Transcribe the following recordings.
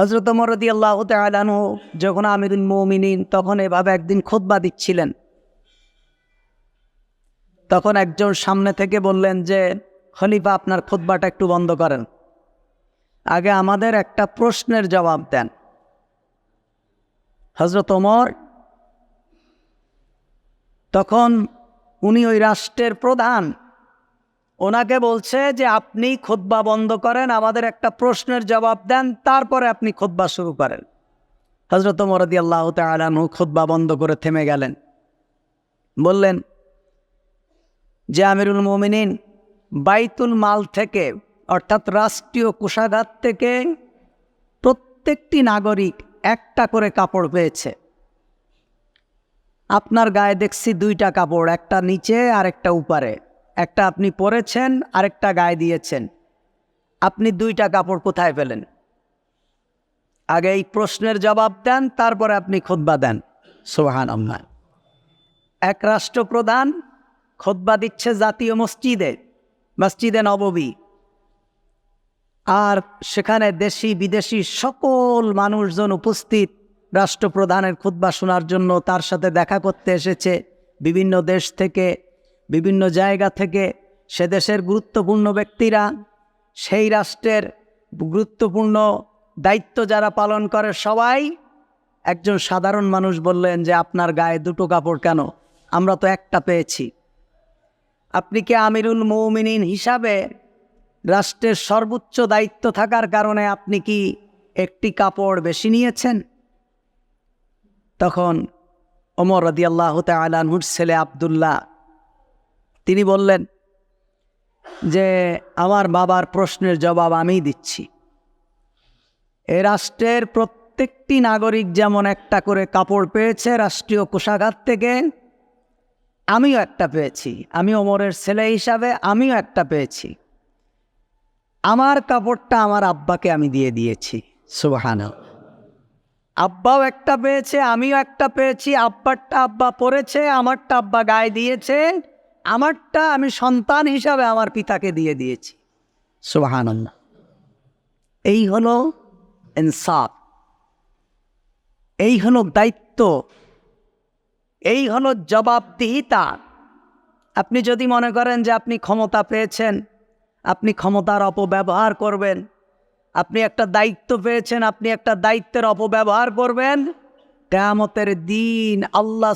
হজরত মরদি আল্লাহ তালানু যখন আমিরুল মৌমিনিন তখন এভাবে একদিন খোদবা দিচ্ছিলেন। তখন একজন সামনে থেকে বললেন যে, খলিফা, আপনার খোদবাটা একটু বন্ধ করেন। আগে আমাদের একটা প্রশ্নের জবাব দেন। হজরত ওমর তখন উনি ওই রাষ্ট্রের প্রধান। ওনাকে বলছে যে, আপনি খোদবা বন্ধ করেন, আমাদের একটা প্রশ্নের জবাব দেন, তারপরে আপনি খোদবা শুরু করেন। হজরত মরদি আল্লাহ তালু খোদবা বন্ধ করে থেমে গেলেন। বললেন, যে আমিরুল মোমিনিন, বাইতুল মাল থেকে, অর্থাৎ রাষ্ট্রীয় কোষাগার থেকে প্রত্যেকটি নাগরিক একটা করে কাপড় পেয়েছে। আপনার গায়ে দেখছি দুইটা কাপড়, একটা নিচে আর একটা উপরে। একটা আপনি পরেছেন, আরেকটা গায়ে দিয়েছেন। আপনি দুইটা কাপড় কোথায় পেলেন? আগে এই প্রশ্নের জবাব দেন, তারপরে আপনি খোদবা দেন। সোহান আম্মান এক রাষ্ট্রপ্রধান খোদবা দিচ্ছে জাতীয় মসজিদে মসজিদে নববী। আর সেখানে দেশি, বিদেশি সকল মানুষজন উপস্থিত রাষ্ট্রপ্রধানের খুদ্া শোনার জন্য তার সাথে দেখা করতে এসেছে। বিভিন্ন দেশ থেকে বিভিন্ন জায়গা থেকে সে দেশের গুরুত্বপূর্ণ ব্যক্তিরা, সেই রাষ্ট্রের গুরুত্বপূর্ণ দায়িত্ব যারা পালন করে সবাই, একজন সাধারণ মানুষ বললেন যে, আপনার গায়ে দুটো কাপড় কেন? আমরা তো একটা পেয়েছি। আপনি কি আমিরুল মৌমিনিন হিসাবে রাষ্ট্রের সর্বোচ্চ দায়িত্ব থাকার কারণে আপনি কি একটি কাপড় বেশি নিয়েছেন? তখন ওমর রদিয়াল্লাহ তালানহুর ছেলে আবদুল্লাহ তিনি বললেন যে, আমার বাবার প্রশ্নের জবাব আমি দিচ্ছি। এ রাষ্ট্রের প্রত্যেকটি নাগরিক যেমন একটা করে কাপড় পেয়েছে রাষ্ট্রীয় কোষাগার থেকে, আমিও একটা পেয়েছি। আমি ওমরের ছেলে হিসাবে আমিও একটা পেয়েছি। আমার কাপড়টা আমার আব্বাকে আমি দিয়ে দিয়েছি সুবাহান আব্বাও একটা পেয়েছে, আমিও একটা পেয়েছি, আব্বারটা আব্বা পরেছে, আমারটা আব্বা গায়ে দিয়েছে। আমারটা আমি সন্তান হিসাবে আমার পিতাকে দিয়ে দিয়েছি। সুবাহান এই হলো ইনসাফ। এই হলো দায়িত্ব। এই হলো জবাবদিহিতা। আপনি যদি মনে করেন যে আপনি ক্ষমতা পেয়েছেন, আপনি ক্ষমতার অপব্যবহার করবেন, আপনি একটা দায়িত্ব পেয়েছেন, আপনি একটা দায়িত্বের অপব্যবহার করবেন, কেয়ামতের দিন আল্লাহ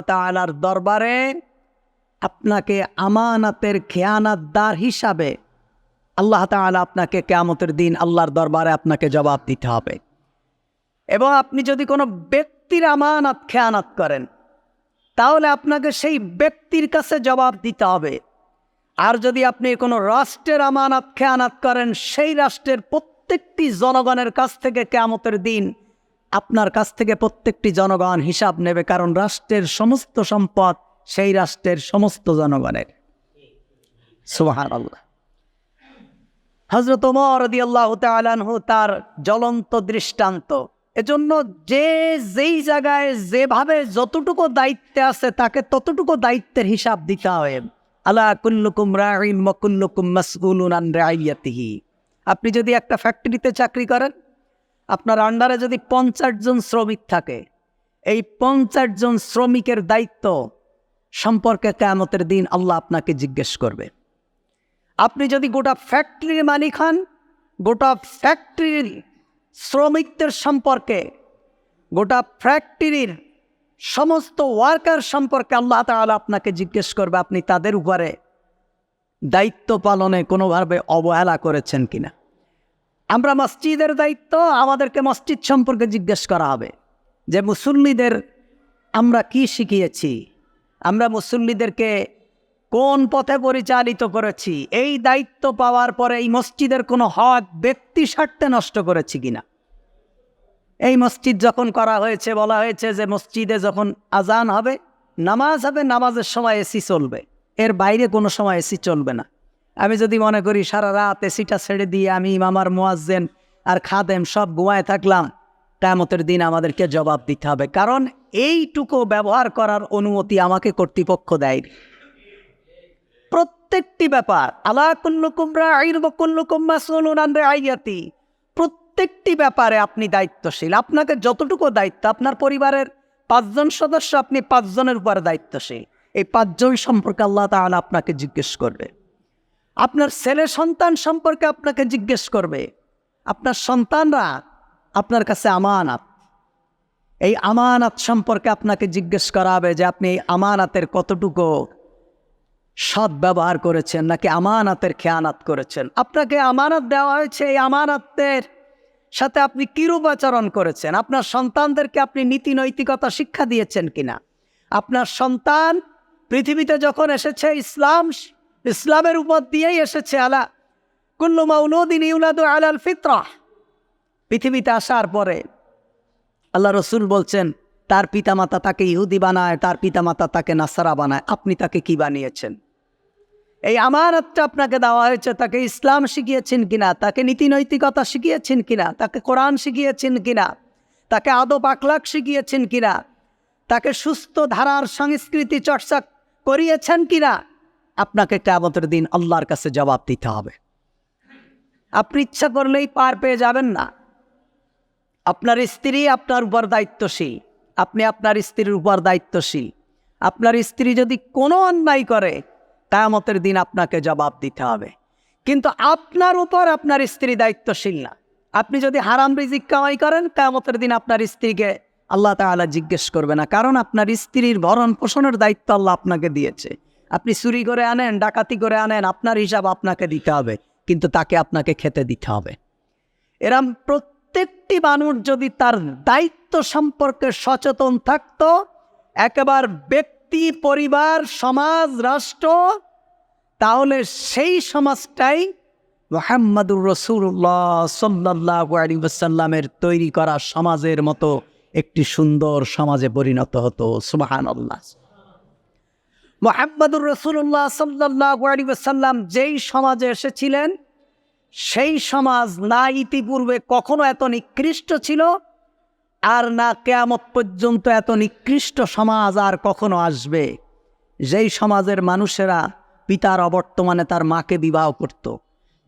তালার দরবারে আপনাকে আমানাতের খেয়ানাতদার হিসাবে আল্লাহ তালা আপনাকে কেয়ামতের দিন আল্লাহর দরবারে আপনাকে জবাব দিতে হবে। এবং আপনি যদি কোনো ব্যক্তির আমানত খেয়ানাত করেন, তাহলে আপনাকে সেই ব্যক্তির কাছে জবাব দিতে হবে। আর যদি আপনি কোনো রাষ্ট্রের আমানত খেয়ানাত করেন, সেই রাষ্ট্রের প্রত্যেকটি জনগণের কাছ থেকে কেয়ামতের দিন আপনার কাছ থেকে প্রত্যেকটি জনগণ হিসাব নেবে, কারণ রাষ্ট্রের সমস্ত সম্পদ সেই রাষ্ট্রের সমস্ত জনগণের। সুহান আল্লাহ হজরত ওমরদি আল্লাহ তালানহু তার জ্বলন্ত দৃষ্টান্ত। এজন্য যে, যেই জায়গায় যেভাবে যতটুকু দায়িত্বে আছে তাকে ততটুকু দায়িত্বের হিসাব দিতে হবে। আল্লাহ কুল্লুকুম রাহিম মকুল্লুকুম মাসগুলুন আন রাইয়াতিহি আপনি যদি একটা ফ্যাক্টরিতে চাকরি করেন, আপনার আন্ডারে যদি পঞ্চাশ জন শ্রমিক থাকে, এই পঞ্চাশ জন শ্রমিকের দায়িত্ব সম্পর্কে কেয়ামতের দিন আল্লাহ আপনাকে জিজ্ঞেস করবে। আপনি যদি গোটা ফ্যাক্টরির মালিক হন, গোটা ফ্যাক্টরির শ্রমিকদের সম্পর্কে, গোটা ফ্যাক্টরির সমস্ত ওয়ার্কার সম্পর্কে আল্লাহ তালা আপনাকে জিজ্ঞেস করবে, আপনি তাদের উপরে দায়িত্ব পালনে কোনোভাবে অবহেলা করেছেন কিনা। আমরা মসজিদের দায়িত্ব, আমাদেরকে মসজিদ সম্পর্কে জিজ্ঞেস করা হবে যে মুসল্লিদের আমরা কি শিখিয়েছি? আমরা মুসল্লিদেরকে কোন পথে পরিচালিত করেছি? এই দায়িত্ব পাওয়ার পরে এই মসজিদের কোনো হক ব্যক্তি স্বার্থে নষ্ট করেছি কিনা? এই মসজিদ যখন করা হয়েছে, বলা হয়েছে যে মসজিদে যখন আজান হবে, নামাজ হবে, নামাজের সময় এসি চলবে। এর বাইরে কোনো সময় এসি চলবে না। আমি যদি মনে করি সারা রাত এসিটা ছেড়ে দিয়ে আমি, আমার মোয়াজ্জেন আর খাদেম সব ঘুমায় থাকলাম কেমতের দিন আমাদেরকে জবাব দিতে হবে। কারণ এইটুকু ব্যবহার করার অনুমতি আমাকে কর্তৃপক্ষ দেয় প্রত্যেকটি ব্যাপার আলা কুল্লুকুম রাইন কুল্লুকুম মাসউলুন আন রাইয়াতি প্রত্যেকটি ব্যাপারে আপনি দায়িত্বশীল। আপনাকে যতটুকু দায়িত্ব, আপনার পরিবারের পাঁচজন সদস্য, আপনি পাঁচজনের উপরে দায়িত্বশীল। এই পাঁচজন সম্পর্কে আল্লাহ তাআলা আপনাকে জিজ্ঞেস করবে। আপনার ছেলে সন্তান সম্পর্কে আপনাকে জিজ্ঞেস করবে। আপনার সন্তানরা আপনার কাছে আমানাত। এই আমানাত সম্পর্কে আপনাকে জিজ্ঞেস করা হবে যে আপনি এই আমানাতের কতটুকু সৎ ব্যবহার করেছেন নাকি আমানাতের খেয়ানাত করেছেন? আপনাকে আমানত দেওয়া হয়েছে এই আমানাতের সাথে আপনি কিরূপ আচরণ করেছেন? আপনার সন্তানদেরকে আপনি নীতি নৈতিকতা শিক্ষা দিয়েছেন কিনা? আপনার সন্তান পৃথিবীতে যখন এসেছে, ইসলাম ইসলামের উপর দিয়েই এসেছে, আলা কুল্লু মাউলুদিন ইউলাদু আলাল ফিতরা পৃথিবীতে আসার পরে আল্লাহ রসুল বলছেন, তার পিতামাতা তাকে ইহুদি বানায়, তার পিতামাতা তাকে নাসারা বানায়। আপনি তাকে কি বানিয়েছেন? এই আমানতটা আপনাকে দেওয়া হয়েছে, তাকে ইসলাম শিখিয়েছেন কিনা, তাকে নীতি নৈতিকতা শিখিয়েছেন কিনা, তাকে কোরআন শিখিয়েছেন কিনা, তাকে আদব আখলাক শিখিয়েছেন কিনা, তাকে সুস্থ ধারার সংস্কৃতি চর্চা করিয়েছেন কিনা, আপনাকে কেমতের দিন আল্লাহর কাছে জবাব দিতে হবে। আপনি ইচ্ছা করলেই পার পেয়ে যাবেন না। আপনার স্ত্রী আপনার উপর দায়িত্বশীল। আপনি আপনার স্ত্রীর উপর দায়িত্বশীল। আপনার স্ত্রী যদি কোনো অন্যায় করে, কায়ামতের দিন আপনাকে জবাব দিতে হবে। কিন্তু আপনার উপর আপনার স্ত্রী দায়িত্বশীল না। আপনি যদি হারাম রিজিক কামাই করেন, কায়ামতের দিন আপনার স্ত্রীকে আল্লাহ তাআলা জিজ্ঞেস করবে না। কারণ আপনার স্ত্রীর ভরণ পোষণের দায়িত্ব আল্লাহ আপনাকে দিয়েছে। আপনি চুরি করে আনেন, ডাকাতি করে আনেন, আপনার হিসাব আপনাকে দিতে হবে। কিন্তু তাকে আপনাকে খেতে দিতে হবে। এরম প্রত্যেকটি মানুষ যদি তার দায়িত্ব সম্পর্কে সচেতন থাকত, একেবার ব্যক্তি, পরিবার, সমাজ, রাষ্ট্র, তাহলে সেই সমাজটাই মোহাম্মদুর রসুল্লাহ সাল্লাহ আলী ওসাল্লামের তৈরি করা সমাজের মতো একটি সুন্দর সমাজে পরিণত হতো। সুবাহান মোহাম্মদুর রসুল্লাহ সাল্লাহ আলী ওসাল্লাম যেই সমাজে এসেছিলেন সেই সমাজ না ইতিপূর্বে কখনো এত নিকৃষ্ট ছিল আর না কেয়ামত পর্যন্ত এত নিকৃষ্ট সমাজ আর কখনো আসবে যেই সমাজের মানুষেরা পিতার অবর্তমানে তার মাকে বিবাহ করত।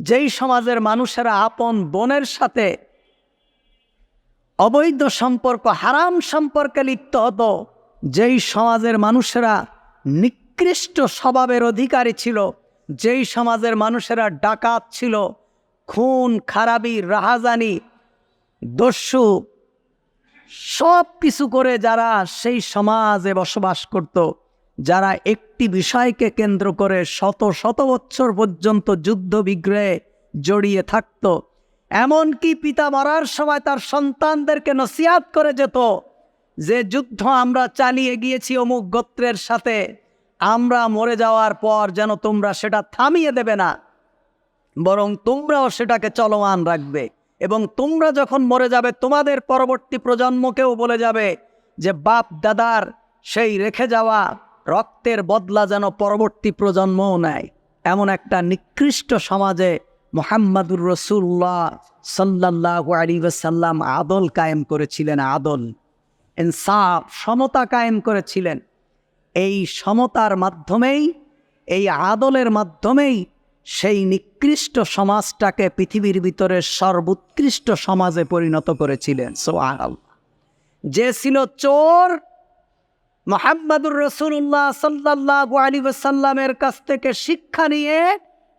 যেই সমাজের মানুষেরা আপন বোনের সাথে অবৈধ সম্পর্ক, হারাম সম্পর্কে লিপ্ত হতো, যেই সমাজের মানুষেরা নিকৃষ্ট স্বভাবের অধিকারী ছিল, যেই সমাজের মানুষেরা ডাকাত ছিল খুন, খারাপি, রাহাজানি, দস্যু, সব কিছু করে যারা সেই সমাজে বসবাস করত, যারা একটি বিষয়কে কেন্দ্র করে শত শত বৎসর পর্যন্ত যুদ্ধ বিগ্রহে জড়িয়ে থাকত, এমনকি পিতা মরার সময় তার সন্তানদেরকে নসিয়াত করে যেত যে, যুদ্ধ আমরা চালিয়ে গিয়েছি অমুক গোত্রের সাথে, আমরা মরে যাওয়ার পর যেন তোমরা সেটা থামিয়ে দেবে না। বরং তোমরাও সেটাকে চলমান রাখবে এবং তোমরা যখন মরে যাবে, তোমাদের পরবর্তী প্রজন্মকেও বলে যাবে যে, বাপ দাদার সেই রেখে যাওয়া রক্তের বদলা যেন পরবর্তী প্রজন্মও নেয়। এমন একটা নিকৃষ্ট সমাজে মোহাম্মদুর রসুল্লাহ সাল্লাহ আলী সাল্লাম আদল কায়েম করেছিলেন, আদল, ইনসাফ, সমতা কায়েম করেছিলেন। এই সমতার মাধ্যমেই, এই আদলের মাধ্যমেই সেই নিকৃষ্ট সমাজটাকে পৃথিবীর ভিতরে সর্বোৎকৃষ্ট সমাজে পরিণত করেছিলেন। সোহাল যে ছিল চোর, মোহাম্মদুর রসুল্লাহ সাল্লাহ আলী সাল্লামের কাছ থেকে শিক্ষা নিয়ে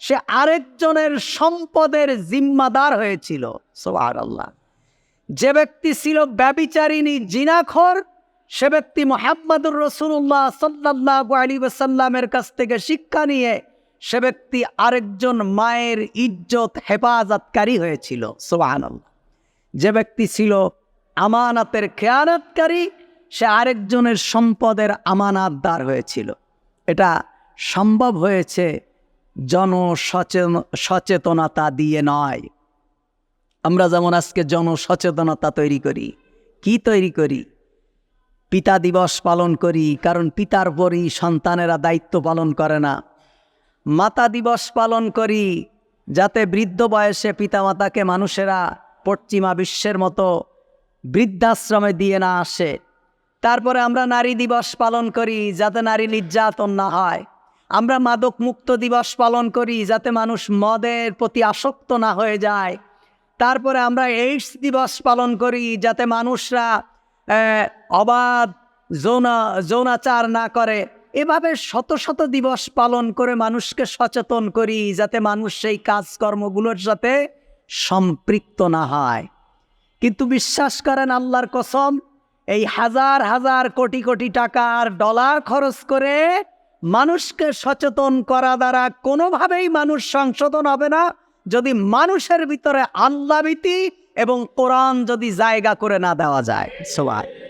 সে আরেকজনের সম্পদের জিম্মাদার হয়েছিল। সোহার আল্লাহ যে ব্যক্তি ছিল ব্যবিচারিণী, জিনাখর, সে ব্যক্তি মোহাম্মদুর রসুল্লাহ সাল্লাহ আলী সাল্লামের কাছ থেকে শিক্ষা নিয়ে সে ব্যক্তি আরেকজন মায়ের ইজ্জত হেফাজতকারী হয়েছিল সোহান যে ব্যক্তি ছিল আমানাতের খেয়ানতকারী, সে আরেকজনের সম্পদের আমানাতদার হয়েছিল। এটা সম্ভব হয়েছে জনসচেতন, সচেতনতা দিয়ে নয়। আমরা যেমন আজকে জনসচেতনতা তৈরি করি, কি তৈরি করি? পিতা দিবস পালন করি, কারণ পিতার পরই সন্তানেরা দায়িত্ব পালন করে না। মাতা দিবস পালন করি, যাতে বৃদ্ধ বয়সে পিতামাতাকে মানুষেরা পশ্চিমা বিশ্বের মতো বৃদ্ধাশ্রমে দিয়ে না আসে। তারপরে আমরা নারী দিবস পালন করি, যাতে নারী নির্যাতন না হয়। আমরা মাদক মুক্ত দিবস পালন করি, যাতে মানুষ মদের প্রতি আসক্ত না হয়ে যায়। তারপরে আমরা এইডস দিবস পালন করি, যাতে মানুষরা অবাধ যৌনা, যৌনাচার না করে। এভাবে শত শত দিবস পালন করে মানুষকে সচেতন করি যাতে মানুষ সেই কাজকর্মগুলোর সাথে সম্পৃক্ত না হয়। কিন্তু বিশ্বাস করেন আল্লাহর কসম, এই হাজার হাজার কোটি কোটি টাকার ডলার খরচ করে মানুষকে সচেতন করা দ্বারা কোনোভাবেই মানুষ সংশোধন হবে না। যদি মানুষের ভিতরে আল্লাভীতি এবং কোরআন যদি জায়গা করে না দেওয়া যায়, সবাই।